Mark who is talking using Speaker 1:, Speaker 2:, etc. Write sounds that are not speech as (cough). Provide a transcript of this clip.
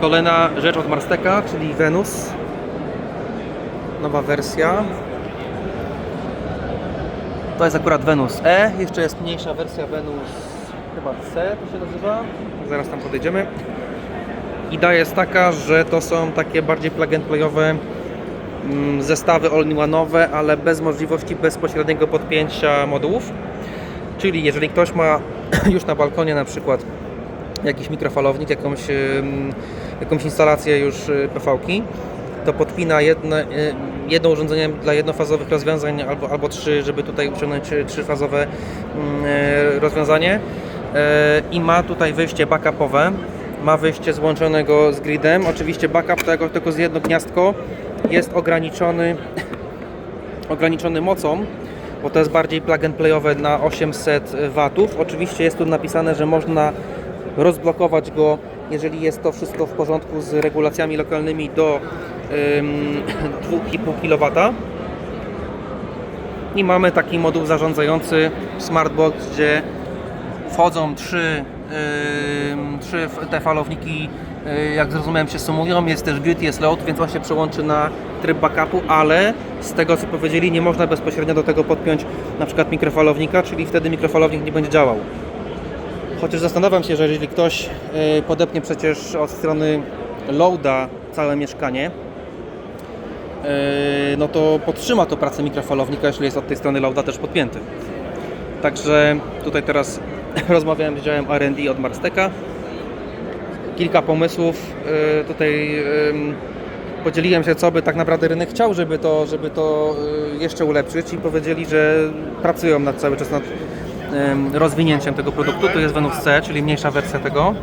Speaker 1: Kolejna rzecz od Marsteka, czyli Venus. Nowa wersja. To jest akurat Venus E. Jeszcze jest mniejsza wersja Venus chyba C to się nazywa. Zaraz tam podejdziemy. Idea jest taka, że to są takie bardziej plug and playowe mm, zestawy all-in-one'owe, ale bez możliwości bezpośredniego podpięcia modułów. Czyli jeżeli ktoś ma (clears throat) już na balkonie na przykład jakiś mikrofalownik, jakąś, jakąś instalację już y, PV-ki, to podpina jedne, y, jedno urządzenie dla jednofazowych rozwiązań albo, albo trzy, żeby tutaj osiągnąć y, trzyfazowe mm, rozwiązanie Y, i ma tutaj wyjście backupowe, ma wyjście złączonego z gridem. Oczywiście backup tego tylko z jedno gniazdko jest ograniczony (coughs) ograniczony mocą, bo to jest bardziej plug and playowe na 800 watów. Oczywiście jest tu napisane, że można rozblokować go, jeżeli jest to wszystko w porządku z regulacjami lokalnymi do ym, 2,5 kW. I mamy taki moduł zarządzający Smartbox, gdzie wchodzą trzy, ym, trzy te falowniki, y, jak zrozumiałem, się sumują. Jest też grid, jest load, więc on się przełączy na tryb backupu, ale z tego co powiedzieli, nie można bezpośrednio do tego podpiąć na przykład mikrofalownika, czyli wtedy mikrofalownik nie będzie działał. Chociaż zastanawiam się, że jeżeli ktoś y, podepnie przecież od strony loada całe mieszkanie, y, no to podtrzyma to pracę mikrofalownika, jeśli jest od tej strony loada też podpięty. Także tutaj teraz (laughs) rozmawiałem z działem R&D od Marsteka. Kilka pomysłów. y, Tutaj podzieliłem się, co by tak naprawdę rynek chciał, żeby to, żeby to jeszcze ulepszyć i powiedzieli, że pracują nad cały czas nad rozwinięciem tego produktu. To jest Venus C, czyli mniejsza wersja tego.